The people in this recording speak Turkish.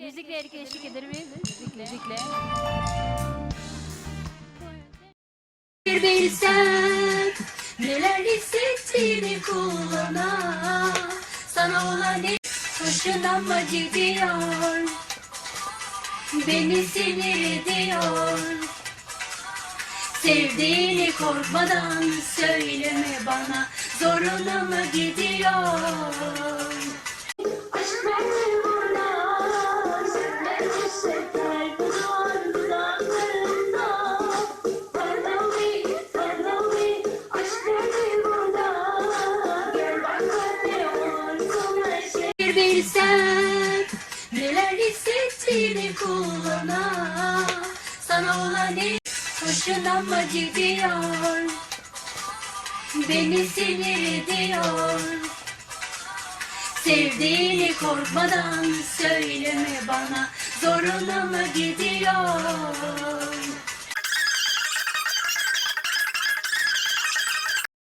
Müzikle erkek eşlik eder mi? Müzikle. Müzikle. Bir bilsen neler hissettiğini kullana Sana olan ne hoşuna mı gidiyor Beni sinir ediyor Sevdiğini korkmadan söyleme bana Zoruna mı gidiyor bilsen Neler hissettiğini kullana Sana olan ne Hoşuna mı gidiyor? Beni sinir ediyor. Sevdiğini korkmadan söyleme bana Zoruna mı gidiyor